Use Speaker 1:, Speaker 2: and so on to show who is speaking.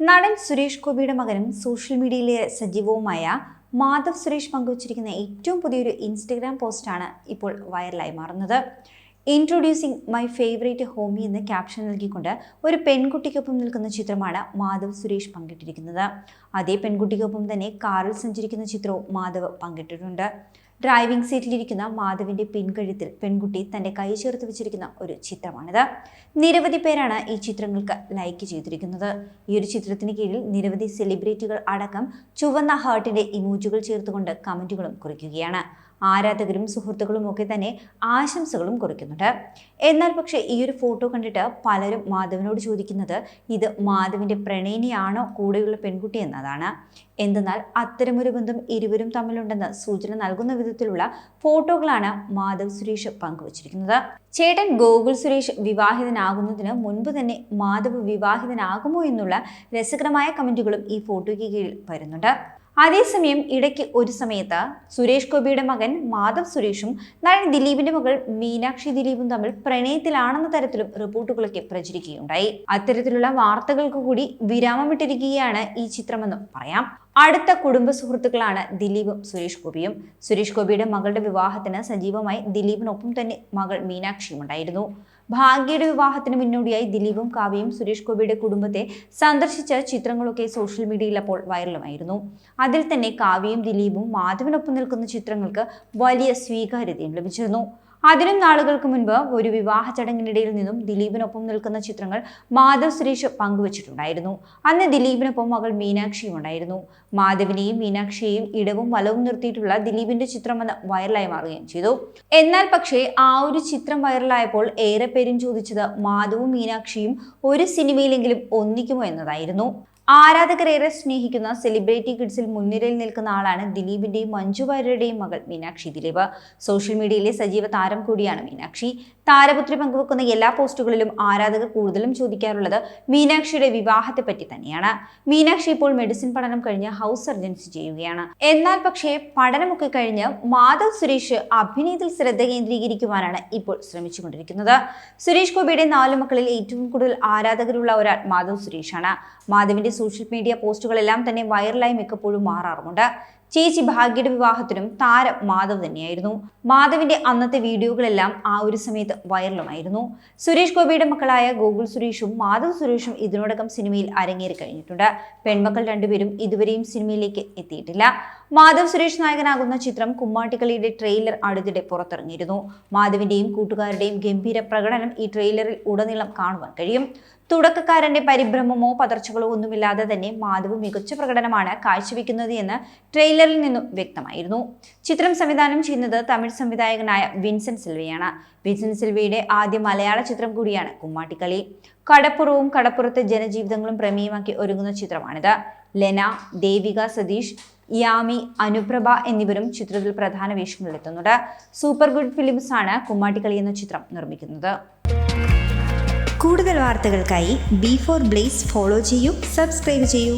Speaker 1: നടൻ സുരേഷ് ഗോപിയുടെ മകനും സോഷ്യൽ മീഡിയയിലെ സജീവവുമായ മാധവ് സുരേഷ് പങ്കുവച്ചിരിക്കുന്ന ഏറ്റവും പുതിയൊരു ഇൻസ്റ്റഗ്രാം പോസ്റ്റാണ് ഇപ്പോൾ വൈറലായി മാറുന്നത്. ഇൻട്രൊഡ്യൂസിങ് മൈ ഫേവറേറ്റ് ഹോമി എന്ന് ക്യാപ്ഷൻ നൽകിക്കൊണ്ട് ഒരു പെൺകുട്ടിക്കൊപ്പം നിൽക്കുന്ന ചിത്രമാണ് മാധവ് സുരേഷ് പങ്കിട്ടിരിക്കുന്നത്. അതേ പെൺകുട്ടിക്കൊപ്പം തന്നെ കാറിൽ സഞ്ചരിക്കുന്ന ചിത്രവും മാധവ് പങ്കിട്ടിട്ടുണ്ട്. ഡ്രൈവിംഗ് സീറ്റിലിരിക്കുന്ന മാധവിന്റെ പിൻകഴുത്തിൽ പെൺകുട്ടി തന്റെ കൈ ചേർത്ത് വെച്ചിരിക്കുന്ന ഒരു ചിത്രമാണിത്. നിരവധി പേരാണ് ഈ ചിത്രങ്ങൾക്ക് ലൈക്ക് ചെയ്തിരിക്കുന്നത്. ഈ ഒരു ചിത്രത്തിന് കീഴിൽ നിരവധി സെലിബ്രിറ്റികൾ അടക്കം ചുവന്ന ഹാർട്ടിന്റെ ഇമോജുകൾ ചേർത്തുകൊണ്ട് കമന്റുകളും കുറിക്കുകയാണ്. ആരാധകരും സുഹൃത്തുക്കളും ഒക്കെ തന്നെ ആശംസകളും കുറിക്കുന്നുണ്ട്. എന്നാൽ പക്ഷേ ഈ ഒരു ഫോട്ടോ കണ്ടിട്ട് പലരും മാധവനോട് ചോദിക്കുന്നത് ഇത് മാധവിന്റെ പ്രണയിനിയാണോ കൂടെയുള്ള പെൺകുട്ടി എന്നതാണ്. എന്തെന്നാൽ അത്തരമൊരു ബന്ധം ഇരുവരും തമ്മിലുണ്ടെന്ന് സൂചന നൽകുന്ന വിധത്തിലുള്ള ഫോട്ടോകളാണ് മാധവ് സുരേഷ് പങ്കുവച്ചിരിക്കുന്നത്. ചേട്ടൻ ഗോകുൽ സുരേഷ് വിവാഹിതനാകുന്നതിന് മുൻപ് തന്നെ മാധവ് വിവാഹിതനാകുമോ എന്നുള്ള രസകരമായ കമന്റുകളും ഈ ഫോട്ടോയ്ക്ക് കീഴിൽ വരുന്നുണ്ട്. അതേസമയം ഇടയ്ക്ക് ഒരു സമയത്ത് സുരേഷ് ഗോപിയുടെ മകൻ മാധവ് സുരേഷും നടൻ ദിലീപിന്റെ മകൾ മീനാക്ഷി ദിലീപും തമ്മിൽ പ്രണയത്തിലാണെന്ന തരത്തിലും റിപ്പോർട്ടുകളൊക്കെ പ്രചരിക്കുകയുണ്ടായി. അത്തരത്തിലുള്ള വാർത്തകൾക്ക് കൂടി വിരാമമിട്ടിരിക്കുകയാണ് ഈ ചിത്രമെന്നും പറയാം. അടുത്ത കുടുംബ സുഹൃത്തുക്കളാണ് ദിലീപും സുരേഷ് ഗോപിയും. സുരേഷ് ഗോപിയുടെ മകളുടെ വിവാഹത്തിന് സജീവമായി ദിലീപിനൊപ്പം തന്നെ മകൾ മീനാക്ഷിയും ഉണ്ടായിരുന്നു ഭാഗ്യയുടെ വിവാഹത്തിന് മുന്നോടിയായി ദിലീപും കാവ്യയും സുരേഷ് ഗോപിയുടെ കുടുംബത്തെ സന്ദർശിച്ച ചിത്രങ്ങളൊക്കെ സോഷ്യൽ മീഡിയയിൽ അപ്പോൾ വൈറലുമായിരുന്നു അതിൽ തന്നെ കാവ്യയും ദിലീപും മാധവനൊപ്പം നിൽക്കുന്ന ചിത്രങ്ങൾക്ക് വലിയ സ്വീകാര്യതയും ലഭിച്ചിരുന്നു. അതിനും നാളുകൾക്ക് മുൻപ് ഒരു വിവാഹ ചടങ്ങിനിടയിൽ നിന്നും ദിലീപിനൊപ്പം നിൽക്കുന്ന ചിത്രങ്ങൾ മാധവ് സുരേഷ് പങ്കുവച്ചിട്ടുണ്ടായിരുന്നു. അന്ന് ദിലീപിനൊപ്പം മകൾ മീനാക്ഷിയും ഉണ്ടായിരുന്നു. മാധവിനെയും മീനാക്ഷിയെയും ഇടവും വലവും നിർത്തിയിട്ടുള്ള ദിലീപിന്റെ ചിത്രം അന്ന് വൈറലായി മാറുകയും ചെയ്തു. എന്നാൽ പക്ഷേ ആ ഒരു ചിത്രം വൈറലായപ്പോൾ ഏറെ പേരും ചോദിച്ചത് മാധവും മീനാക്ഷിയും ഒരു സിനിമയിലെങ്കിലും ഒന്നിക്കുമോ എന്നതായിരുന്നു. ആരാധകരേറെ സ്നേഹിക്കുന്ന സെലിബ്രിറ്റി കിഡ്സിൽ മുൻനിരയിൽ നിൽക്കുന്ന ആളാണ് ദിലീപിന്റെയും മഞ്ജു വാര്യരുടെയും മകൾ മീനാക്ഷി ദിലീപ്. സോഷ്യൽ മീഡിയയിലെ സജീവ താരം കൂടിയാണ് മീനാക്ഷി. താരപുത്രി പങ്കുവെക്കുന്ന എല്ലാ പോസ്റ്റുകളിലും ആരാധകർ കൂടുതലും ചോദിക്കാറുള്ളത് മീനാക്ഷിയുടെ വിവാഹത്തെ പറ്റി തന്നെയാണ്. മീനാക്ഷി ഇപ്പോൾ മെഡിസിൻ പഠനം കഴിഞ്ഞ് ഹൗസ് സർജൻസി ചെയ്യുകയാണ്. എന്നാൽ പക്ഷേ പഠനമൊക്കെ കഴിഞ്ഞ് മാധവ് സുരേഷ് അഭിനയത്തിൽ ശ്രദ്ധ കേന്ദ്രീകരിക്കുവാനാണ് ഇപ്പോൾ ശ്രമിച്ചുകൊണ്ടിരിക്കുന്നത്. സുരേഷ് ഗോപിയുടെ നാലു മക്കളിൽ ഏറ്റവും കൂടുതൽ ആരാധകരുള്ള ഒരാൾ മാധവ് സുരേഷാണ്. മാധവിന്റെ സോഷ്യൽ മീഡിയ പോസ്റ്റുകളെല്ലാം തന്നെ വൈറലായി മിക്കപ്പോഴും മാറാറുമുണ്ട്. ചേച്ചി ഭാഗ്യയുടെ വിവാഹത്തിനും താരം മാധവ് തന്നെയായിരുന്നു. മാധവിന്റെ അന്നത്തെ വീഡിയോകളെല്ലാം ആ ഒരു സമയത്ത് വൈറലുമായിരുന്നു. സുരേഷ് ഗോപിയുടെ മക്കളായ ഗോകുൽ സുരേഷും മാധവ് സുരേഷും ഇതിനോടകം സിനിമയിൽ അരങ്ങേറി കഴിഞ്ഞിട്ടുണ്ട്. പെൺമക്കൾ രണ്ടുപേരും ഇതുവരെയും സിനിമയിലേക്ക് എത്തിയിട്ടില്ല. മാധവ് സുരേഷ് നായകനാകുന്ന ചിത്രം കുമ്മാട്ടിക്കളിയുടെ ട്രെയിലർ അടുത്തിടെ പുറത്തിറങ്ങിയിരുന്നു. മാധവിന്റെയും കൂട്ടുകാരുടെയും ഗംഭീര പ്രകടനം ഈ ട്രെയിലറിൽ ഉടനീളം കാണുവാൻ കഴിയും. തുടക്കക്കാരന്റെ പരിഭ്രമമോ പതർച്ചകളോ ഒന്നുമില്ലാതെ തന്നെ മാധവ് മികച്ച പ്രകടനമാണ് കാഴ്ചവെക്കുന്നത് എന്ന് ട്രെയിലറിൽ നിന്നും വ്യക്തമായിരുന്നു. ചിത്രം സംവിധാനം ചെയ്യുന്നത് തമിഴ് സംവിധായകനായ വിൻസെന്റ് സിൽവയാണ്. വിൻസെന്റ് സിൽവയുടെ ആദ്യ മലയാള ചിത്രം കൂടിയാണ് കുമ്മാട്ടിക്കളി. കടപ്പുറവും കടപ്പുറത്തെ ജനജീവിതങ്ങളും പ്രമേയമാക്കി ഒരുങ്ങുന്ന ചിത്രമാണിത്. ലെന ദേവിക സതീഷ് യാമി അനുപ്രഭ എന്നിവരും ചിത്രത്തിൽ പ്രധാന വേഷങ്ങളിലെത്തുന്നുണ്ട് സൂപ്പർ ഗുഡ് ഫിലിംസ് ആണ് കുമ്മാട്ടിക്കളി എന്ന ചിത്രം നിർമ്മിക്കുന്നത്.
Speaker 2: കൂടുതൽ വാർത്തകൾക്കായി ബി ഫോർ ബ്ലേസ് ഫോളോ ചെയ്യൂ സബ്സ്ക്രൈബ് ചെയ്യൂ.